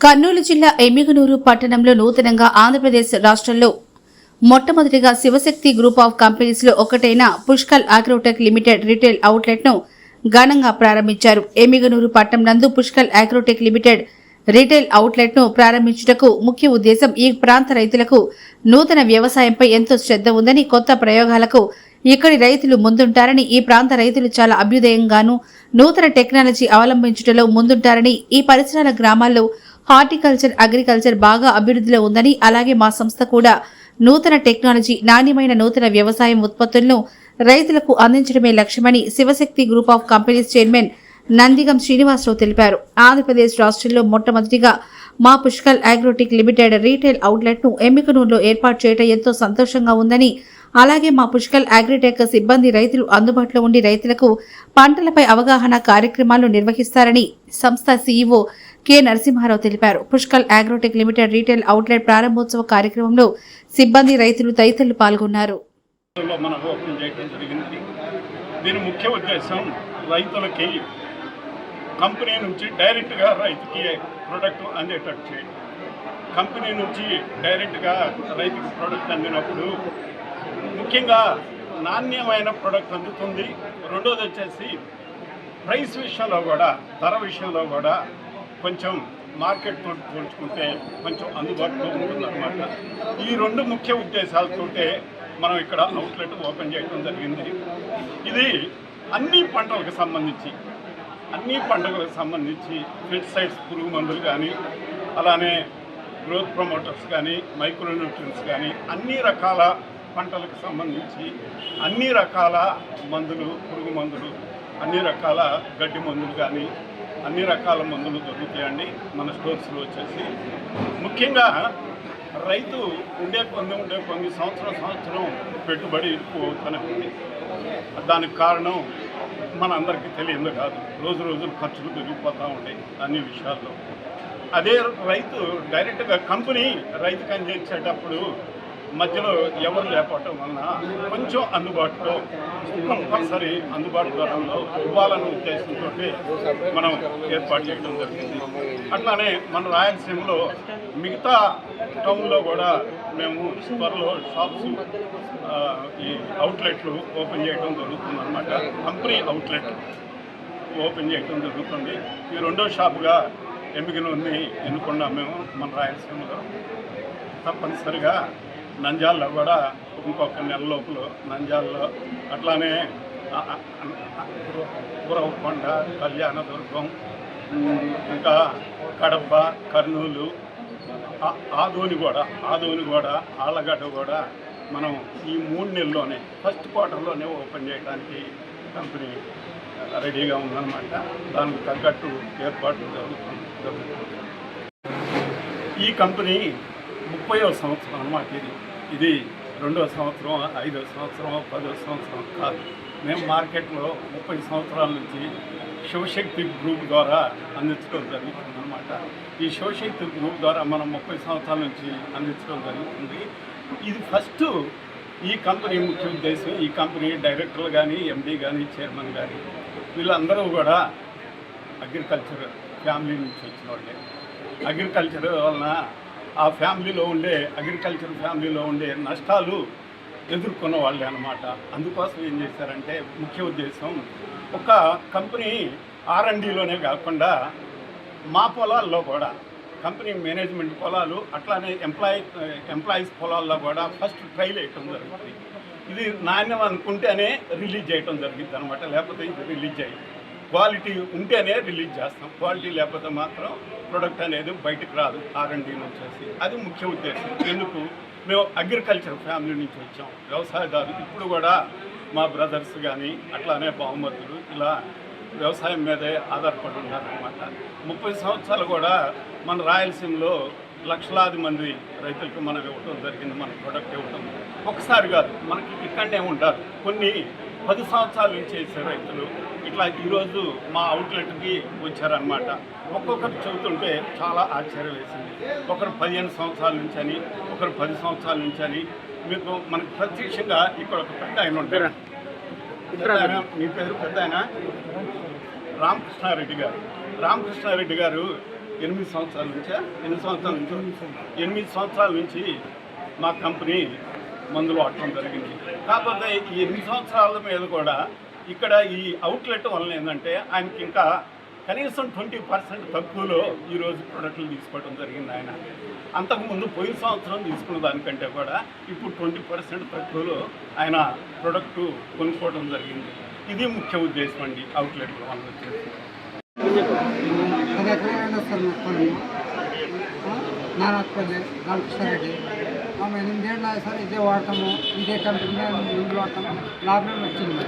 కర్నూలు జిల్లా ఎమ్మిగనూరు పట్టణంలో నూతనంగా ఆంధ్రప్రదేశ్ రాష్ట్రంలో మొట్టమొదటిగా శివశక్తి గ్రూప్ ఆఫ్ కంపెనీస్లో ఒకటైన పుష్కల్ అగ్రోటెక్ లిమిటెడ్ రిటైల్ అవుట్లెట్ను ఘనంగా ప్రారంభించారు. ఎమ్మిగనూరు పట్టణం నందు పుష్కల్ అగ్రోటెక్ లిమిటెడ్ రిటైల్ అవుట్లెట్ను ప్రారంభించుటకు ముఖ్య ఉద్దేశం ఈ ప్రాంత రైతులకు నూతన వ్యవసాయంపై ఎంతో శ్రద్ధ ఉందని కొత్త ప్రయోగాలకు ఇక్కడి రైతులు ముందుంటారని ఈ ప్రాంత రైతులు చాలా అభ్యుదయంగాను నూతన టెక్నాలజీ అవలంబించుటలో ముందుంటారని ఈ పరిసరాల గ్రామాల్లో హార్టికల్చర్ అగ్రికల్చర్ బాగా అభివృద్ధిలో ఉందని అలాగే మా సంస్థ కూడా నూతన టెక్నాలజీ నాణ్యమైన నూతన వ్యవసాయం ఉత్పత్తులను రైతులకు అందించడమే లక్ష్యమని Shivashakti group of companies chairman Nandigam Srinivasarao తెలిపారు. ఆంధ్రప్రదేశ్ రాష్ట్రంలో మొట్టమొదటిగా మా పుష్కల్ అగ్రోటిక్ లిమిటెడ్ రీటైల్ అవుట్లెట్ను ఎమ్మికనూరులో ఏర్పాటు చేయడం ఎంతో సంతోషంగా ఉందని అలాగే మా పుష్కల్ అగ్రిటెక్ సిబ్బంది రైతులు అందుబాటులో ఉండి రైతులకు పంటలపై అవగాహన కార్యక్రమాలు నిర్వహిస్తారని సంస్థ సీఈఓ కె నరసింహారావు తెలిపారు. Pushkal agrotech limited retail outlet ప్రారంభోత్సవ కార్యక్రమంలో సిబ్బంది రైతులు తదితరులు పాల్గొన్నారు. మనం ఓపెన్ చేయడం జరిగింది. దీని ముఖ్య ఉద్దేశం రైతులకి కంపెనీ నుంచి డైరెక్ట్గా రైతుకి ప్రొడక్ట్ అందేటట్టు చేయడం కంపెనీ నుంచి డైరెక్ట్గా రైతుకి ప్రొడక్ట్ అందినప్పుడు ముఖ్యంగా నాణ్యమైన ప్రొడక్ట్ అందుతుంది. రెండోది వచ్చేసి ప్రైస్ విషయంలో కూడా ధర విషయంలో కూడా కొంచెం మార్కెట్ తోటి పోల్చుకుంటే కొంచెం అందుబాటులో ఉంటుందన్నమాట. ఈ రెండు ముఖ్య ఉద్దేశాలతోటే మనం ఇక్కడ అవుట్లెట్ ఓపెన్ చేయడం జరిగింది. ఇది అన్ని పంటలకు సంబంధించి అన్ని పంటలకు సంబంధించి పెస్టిసైడ్స్ పురుగు మందులు కానీ అలానే గ్రోత్ ప్రమోటర్స్ కానీ మైక్రోన్యూట్రియన్స్ కానీ అన్ని రకాల పంటలకు సంబంధించి అన్ని రకాల మందులు పురుగు మందులు అన్ని రకాల గడ్డి మందులు కానీ అన్ని రకాల మందులు దొరుకుతాయండి. మన స్టోర్స్లో వచ్చేసి. ముఖ్యంగా రైతు ఉండే కొన్ని ఉండే కొన్ని సంవత్సరం సంవత్సరం పెట్టుబడి ఎక్కువ ఉంది. దానికి కారణం మన అందరికీ తెలియదు కాదు. రోజు రోజులు ఖర్చులు పెరిగిపోతూ ఉంటాయి అన్ని విషయాల్లో. అదే రైతు డైరెక్ట్గా కంపెనీ రైతు అందించేటప్పుడు మధ్యలో ఎవరు లేకపోవటం వలన కొంచెం అందుబాటులో కంపల్సరీ అందుబాటులో ధరలో ఇవ్వాలన్న ఉద్దేశంతో మనం ఏర్పాటు చేయడం జరిగింది. అట్లానే మన రాయలసీమలో మిగతా టౌన్లో కూడా మేము త్వరలో షాప్స్ ఈ అవుట్లెట్లు ఓపెన్ చేయడం జరుగుతుంది అనమాట కంపెనీ అవుట్లెట్ ఓపెన్ చేయడం జరుగుతుంది. ఈ రెండో షాప్గా ఉంది ఎన్నుకున్నాం మేము మన రాయలసీమలో. తప్పనిసరిగా నంజాల్లో కూడా ఇంకొక నెల లోపల నంజాల్లో అట్లానే ఆ- గురవకొండ కళ్యాణదుర్గం ఇంకా కడప కర్నూలు ఆదోని కూడా ఆదోని కూడా ఆళ్ళగడ్డ కూడా మనం ఈ మూడు నెలల్లోనే ఫస్ట్ క్వార్టర్లోనే ఓపెన్ చేయడానికి కంపెనీ రెడీగా ఉందన్నమాట. దానికి తగ్గట్టు ఏర్పాట్లు జరుగుతుంది జరుగుతుంది. ఈ కంపెనీ ముప్పైవ సంవత్సరం అన్నమాట ఇది. ఇది రెండో సంవత్సరం ఐదో సంవత్సరం పదో సంవత్సరం కాదు. మేము మార్కెట్లో ముప్పై సంవత్సరాల నుంచి శివశక్తి గ్రూప్ ద్వారా అందించడం జరుగుతుంది అనమాట ఈ శివశక్తి గ్రూప్ ద్వారా మనం ముప్పై సంవత్సరాల నుంచి అందించడం జరుగుతుంది. ఇది ఫస్ట్ ఈ కంపెనీ ముఖ్య ఉద్దేశం ఈ కంపెనీ డైరెక్టర్లు కానీ ఎండీ కానీ చైర్మన్ కానీ వీళ్ళందరూ కూడా అగ్రికల్చర్ ఫ్యామిలీ నుంచి వచ్చిన వాళ్ళే అగ్రికల్చర్ వలన ఆ ఫ్యామిలీలో ఉండే అగ్రికల్చర్ ఫ్యామిలీలో ఉండే నష్టాలు ఎదుర్కొన్న వాళ్ళే అనమాట అందుకోసం ఏం చేశారంటే ముఖ్య ఉద్దేశం ఒక కంపెనీ ఆర్ఎండిలోనే కాకుండా మా పొలాల్లో కూడా కంపెనీ మేనేజ్మెంట్ పొలాలు అట్లానే ఎంప్లాయీ ఎంప్లాయీస్ పొలాల్లో కూడా ఫస్ట్ ట్రైల్ వేయటం జరుగుతుంది. ఇది నాణ్యం అనుకుంటేనే రిలీజ్ చేయటం జరిగింది అనమాట లేకపోతే ఇది రిలీజ్ అయ్యింది క్వాలిటీ ఉంటేనే రిలీజ్ చేస్తాం. క్వాలిటీ లేకపోతే మాత్రం ప్రొడక్ట్ అనేది బయటకు రాదు. ఆర్ఎండి నుంచి అది ముఖ్య ఉద్దేశం. ఎందుకు? మేము అగ్రికల్చర్ ఫ్యామిలీ నుంచి వచ్చాం. వ్యవసాయదారు ఇప్పుడు కూడా మా బ్రదర్స్ కానీ అట్లానే బహుమతులు ఇలా వ్యవసాయం మీదే ఆధారపడి ఉన్నారనమాట ముప్పై సంవత్సరాలు కూడా మన రాయలసీమలో లక్షలాది మంది రైతులకు మనం ఇవ్వటం జరిగింది. మన ప్రొడక్ట్ ఇవ్వటం. ఒకసారి కాదు మనకి ఇక్కడనే ఉంటారు కొన్ని పది సంవత్సరాల నుంచి చేసే రైతులు. ఇట్లా ఈరోజు మా అవుట్లెట్కి వచ్చారనమాట ఒక్కొక్కరు చెబుతుంటే చాలా ఆశ్చర్యం వేసింది. ఒకరు పదిహేను సంవత్సరాల నుంచి అని ఒకరు పది సంవత్సరాల నుంచి అని. మీకు మనకు ప్రత్యక్షంగా ఇక్కడ ఒక పెద్ద ఆయన ఉంటారు మీ పేరు పెద్ద ఆయన? రామకృష్ణారెడ్డి గారు. రామకృష్ణారెడ్డి గారు ఎనిమిది సంవత్సరాల నుంచా? ఎనిమిది సంవత్సరాల నుంచి? ఎనిమిది సంవత్సరాల నుంచి మా కంపెనీ మందులు వాడటం జరిగింది. కాకపోతే ఈ ఎన్ని సంవత్సరాల మీద కూడా ఇక్కడ ఈ అవుట్లెట్ వలన ఏంటంటే ఆయనకి ఇంకా కనీసం ట్వంటీ పర్సెంట్ తక్కువలో ఈరోజు ప్రొడక్ట్లు తీసుకోవడం జరిగింది ఆయన. అంతకుముందు పోయిన సంవత్సరం తీసుకున్న దానికంటే కూడా ఇప్పుడు ట్వంటీ పర్సెంట్ తక్కువలో ఆయన ప్రొడక్ట్ కొనుక్కోవడం జరిగింది. ఇది ముఖ్య ఉద్దేశం అండి అవుట్లెట్ వలన వచ్చేసి. ఎకరాలు వస్తారు మొత్తం ఎనిమిదేళ్ళు సార్ ఇదే వాడతాము ఇదే కంపెనీ వాడతాము. లాభం వచ్చింది.